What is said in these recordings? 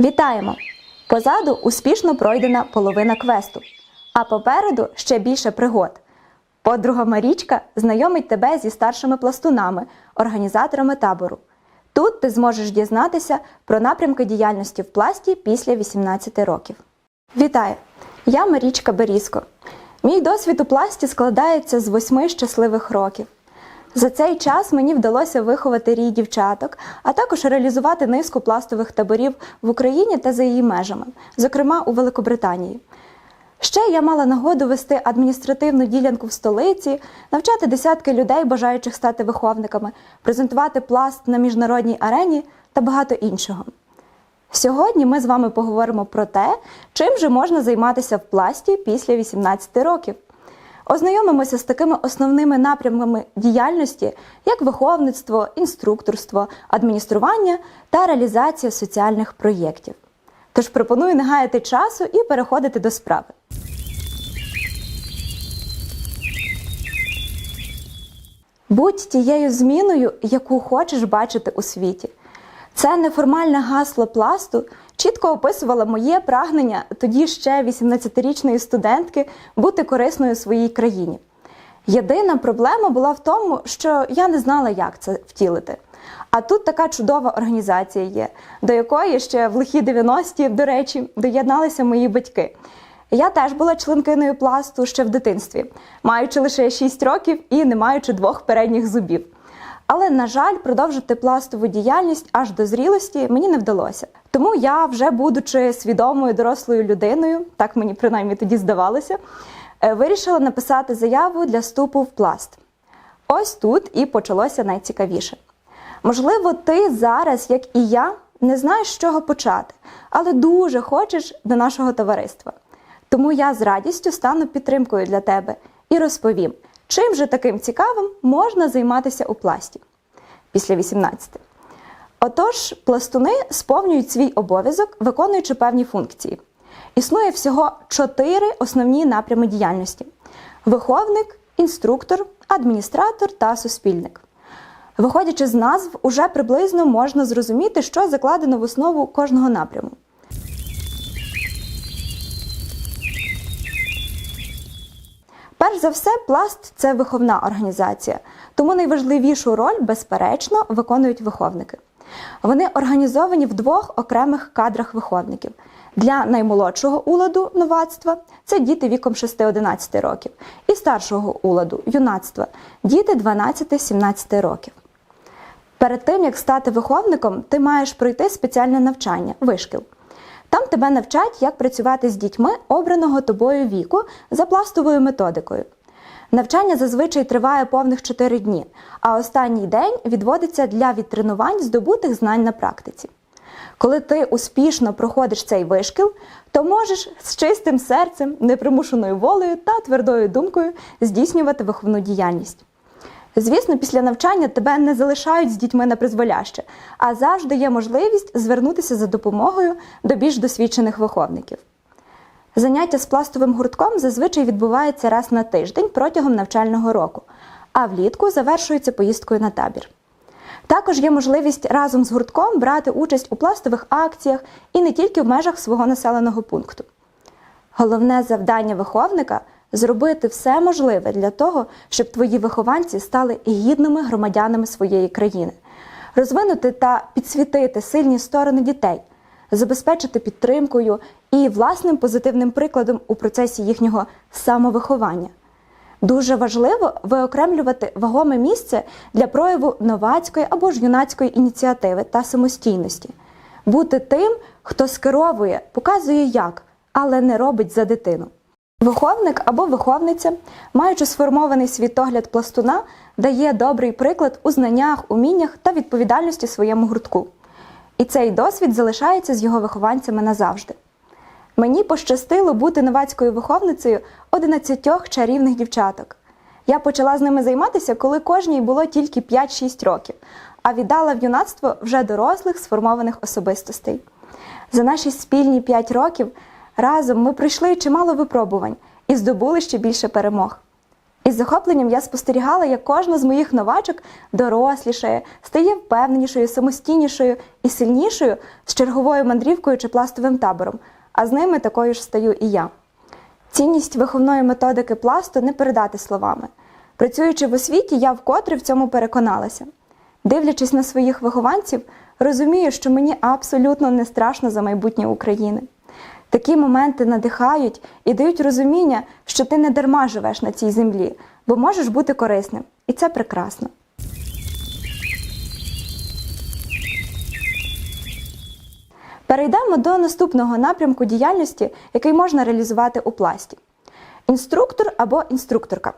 Вітаємо! Позаду успішно пройдена половина квесту, а попереду ще більше пригод. Подруга Марічка знайомить тебе зі старшими пластунами, організаторами табору. Тут ти зможеш дізнатися про напрямки діяльності в пласті після 18 років. Вітаю! Я Марічка Берізко. Мій досвід у пласті складається з восьми щасливих років. За цей час мені вдалося виховати рій дівчаток, а також реалізувати низку пластових таборів в Україні та за її межами, зокрема у Великобританії. Ще я мала нагоду вести адміністративну ділянку в столиці, навчати десятки людей, бажаючих стати виховниками, презентувати пласт на міжнародній арені та багато іншого. Сьогодні ми з вами поговоримо про те, чим же можна займатися в пласті після 18 років. Ознайомимося з такими основними напрямками діяльності, як виховництво, інструкторство, адміністрування та реалізація соціальних проєктів. Тож пропоную не гаяти часу і переходити до справи. Будь тією зміною, яку хочеш бачити у світі. Це неформальне гасло пласту чітко описувало моє прагнення тоді ще 18-річної студентки бути корисною своїй країні. Єдина проблема була в тому, що я не знала, як це втілити. А тут така чудова організація є, до якої ще в лихі 90-ті, до речі, доєдналися мої батьки. Я теж була членкиною пласту ще в дитинстві, маючи лише 6 років і не маючи двох передніх зубів. Але, на жаль, продовжити пластову діяльність аж до зрілості мені не вдалося. Тому я, вже будучи свідомою дорослою людиною, так мені принаймні тоді здавалося, е, вирішила написати заяву для вступу в пласт. Ось тут і почалося найцікавіше. Можливо, ти зараз, як і я, не знаєш, з чого почати, але дуже хочеш до нашого товариства. Тому я з радістю стану підтримкою для тебе і розповім, чим же таким цікавим можна займатися у пласті після 18. Отож, пластуни сповнюють свій обов'язок, виконуючи певні функції. Існує всього чотири основні напрями діяльності: виховник, інструктор, адміністратор та суспільник. Виходячи з назв, уже приблизно можна зрозуміти, що закладено в основу кожного напряму. Перш за все, пласт це виховна організація, тому найважливішу роль, безперечно, виконують виховники. Вони організовані в двох окремих кадрах виховників. Для наймолодшого уладу новацтва це діти віком 6-11 років, і старшого уладу юнацтва діти 12-17 років. Перед тим, як стати виховником, ти маєш пройти спеціальне навчання, вишкіл. Там тебе навчать, як працювати з дітьми обраного тобою віку за пластовою методикою. Навчання зазвичай триває повних 4 дні, а останній день відводиться для відтренувань здобутих знань на практиці. Коли ти успішно проходиш цей вишкіл, то можеш з чистим серцем, непримушеною волею та твердою думкою здійснювати виховну діяльність. Звісно, після навчання тебе не залишають з дітьми на призволяще, а завжди є можливість звернутися за допомогою до більш досвідчених виховників. Заняття з пластовим гуртком зазвичай відбувається раз на тиждень протягом навчального року, а влітку завершується поїздкою на табір. Також є можливість разом з гуртком брати участь у пластових акціях і не тільки в межах свого населеного пункту. Головне завдання виховника зробити все можливе для того, щоб твої вихованці стали гідними громадянами своєї країни, розвинути та підсвітити сильні сторони дітей, забезпечити підтримкою і власним позитивним прикладом у процесі їхнього самовиховання. Дуже важливо виокремлювати вагоме місце для прояву новацької або ж юнацької ініціативи та самостійності, бути тим, хто скеровує, показує як, але не робить за дитину. Виховник або виховниця, маючи сформований світогляд пластуна, дає добрий приклад у знаннях, уміннях та відповідальності своєму гуртку. І цей досвід залишається з його вихованцями назавжди. Мені пощастило бути новацькою виховницею 11 чарівних дівчаток. Я почала з ними займатися, коли кожній було тільки 5-6 років, а віддала в юнацтво вже дорослих сформованих особистостей. За наші спільні 5 років разом ми пройшли чимало випробувань і здобули ще більше перемог. Із захопленням я спостерігала, як кожна з моїх новачок дорослішає, стає впевненішою, самостійнішою і сильнішою з черговою мандрівкою чи пластовим табором, а з ними такою ж стаю і я. Цінність виховної методики пласту не передати словами. Працюючи в освіті, я вкотре в цьому переконалася. Дивлячись на своїх вихованців, розумію, що мені абсолютно не страшно за майбутнє України. Такі моменти надихають і дають розуміння, що ти не дарма живеш на цій землі, бо можеш бути корисним, і це прекрасно. Перейдемо до наступного напрямку діяльності, який можна реалізувати у пласті: інструктор або інструкторка.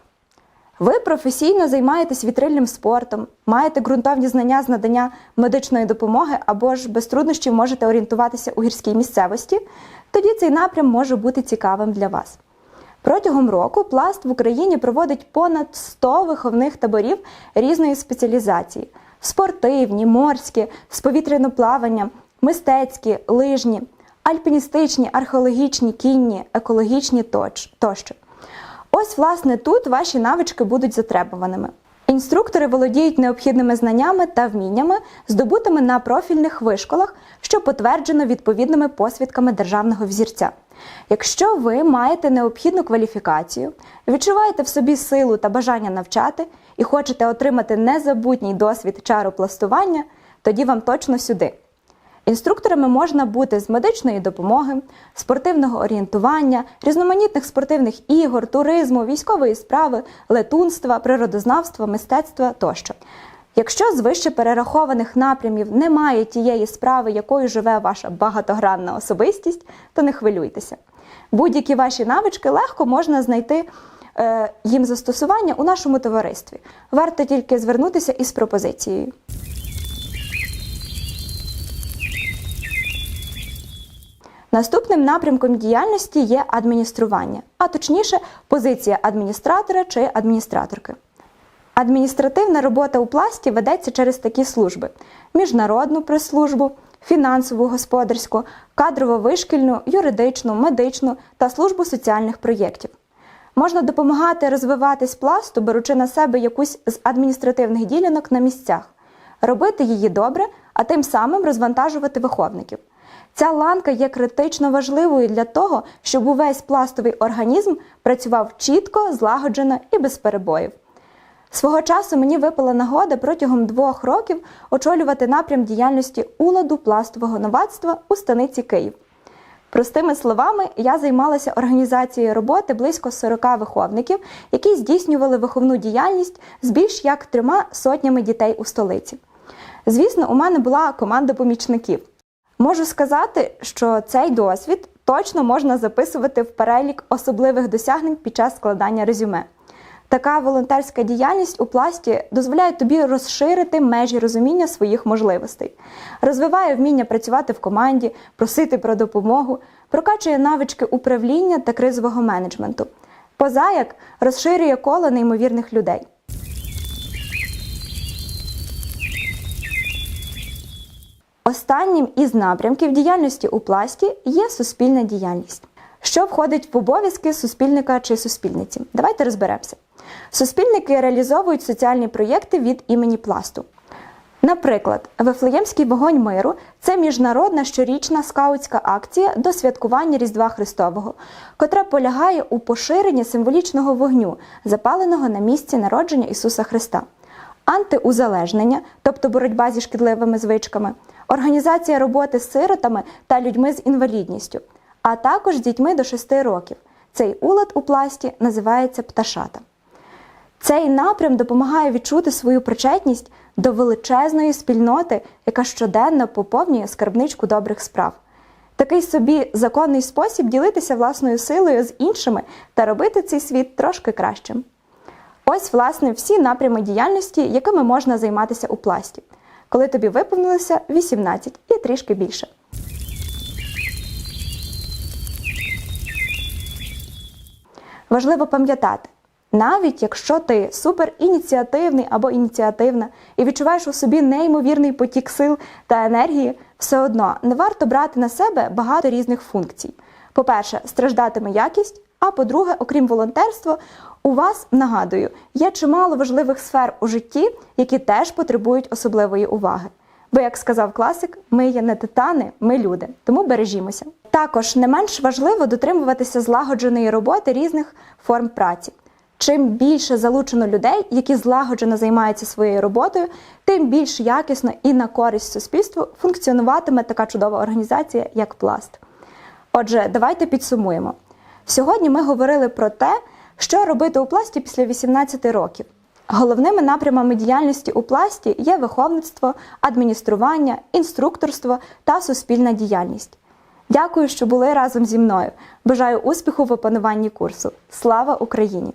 Ви професійно займаєтесь вітрильним спортом, маєте ґрунтовні знання з надання медичної допомоги або ж без труднощів можете орієнтуватися у гірській місцевості, тоді цей напрям може бути цікавим для вас. Протягом року пласт в Україні проводить понад 100 виховних таборів різної спеціалізації: спортивні, морські, з плавання, мистецькі, лижні, альпіністичні, археологічні, кінні, екологічні тощо. Ось, власне, тут ваші навички будуть затребуваними. Інструктори володіють необхідними знаннями та вміннями, здобутими на профільних вишколах, що потверджено відповідними посвідками державного взірця. Якщо ви маєте необхідну кваліфікацію, відчуваєте в собі силу та бажання навчати і хочете отримати незабутній досвід чаропластування, тоді вам точно сюди. Інструкторами можна бути з медичної допомоги, спортивного орієнтування, різноманітних спортивних ігор, туризму, військової справи, летунства, природознавства, мистецтва тощо. Якщо з вище перерахованих напрямів немає тієї справи, якою живе ваша багатогранна особистість, то не хвилюйтеся. Будь-які ваші навички легко можна знайти е, їм застосування у нашому товаристві. Варто тільки звернутися із пропозицією. Наступним напрямком діяльності є адміністрування, а точніше, позиція адміністратора чи адміністраторки. Адміністративна робота у пласті ведеться через такі служби: міжнародну прес-службу, фінансову господарську, кадрово-вишкільну, юридичну, медичну та службу соціальних проєктів. Можна допомагати розвиватись пласту, беручи на себе якусь з адміністративних ділянок на місцях, робити її добре, а тим самим розвантажувати виховників. Ця ланка є критично важливою для того, щоб увесь пластовий організм працював чітко, злагоджено і без перебоїв. Свого часу мені випала нагода протягом двох років очолювати напрям діяльності уладу пластового новацтва у станиці Київ. Простими словами, я займалася організацією роботи близько 40 виховників, які здійснювали виховну діяльність з більш як трьома сотнями дітей у столиці. Звісно, у мене була команда помічників. Можу сказати, що цей досвід точно можна записувати в перелік особливих досягнень під час складання резюме. Така волонтерська діяльність у пласті дозволяє тобі розширити межі розуміння своїх можливостей, розвиває вміння працювати в команді, просити про допомогу, прокачує навички управління та кризового менеджменту. Позаяк розширює коло неймовірних людей. Останнім із напрямків діяльності у пласті є суспільна діяльність. Що входить в обов'язки суспільника чи суспільниці? Давайте розберемося. Суспільники реалізовують соціальні проєкти від імені пласту. Наприклад, Вифлеємський вогонь миру це міжнародна щорічна скаутська акція до святкування Різдва Христового, котра полягає у поширенні символічного вогню, запаленого на місці народження Ісуса Христа, антиузалежнення, тобто боротьба зі шкідливими звичками, організація роботи з сиротами та людьми з інвалідністю, а також з дітьми до 6 років. Цей улад у пласті називається пташата. Цей напрям допомагає відчути свою причетність до величезної спільноти, яка щоденно поповнює скарбничку добрих справ. Такий собі законний спосіб ділитися власною силою з іншими та робити цей світ трошки кращим. Ось, власне, всі напрями діяльності, якими можна займатися у пласті, коли тобі виповнилося 18 і трішки більше. Важливо пам'ятати, навіть якщо ти суперініціативний або ініціативна і відчуваєш у собі неймовірний потік сил та енергії, все одно не варто брати на себе багато різних функцій. По-перше, страждатиме якість, а по-друге, окрім волонтерства, У вас нагадую, є чимало важливих сфер у житті, які теж потребують особливої уваги. Бо, як сказав класик, ми є не титани, ми люди, тому бережімося. Також не менш важливо дотримуватися злагодженої роботи різних форм праці. Чим більше залучено людей, які злагоджено займаються своєю роботою, тим більш якісно і на користь суспільству функціонуватиме така чудова організація, як пласт. Отже, давайте підсумуємо. Сьогодні ми говорили про те, що робити у пласті після 18 років. Головними напрямами діяльності у пласті є виховництво, адміністрування, інструкторство та суспільна діяльність. Дякую, що були разом зі мною. Бажаю успіху в опануванні курсу. Слава Україні!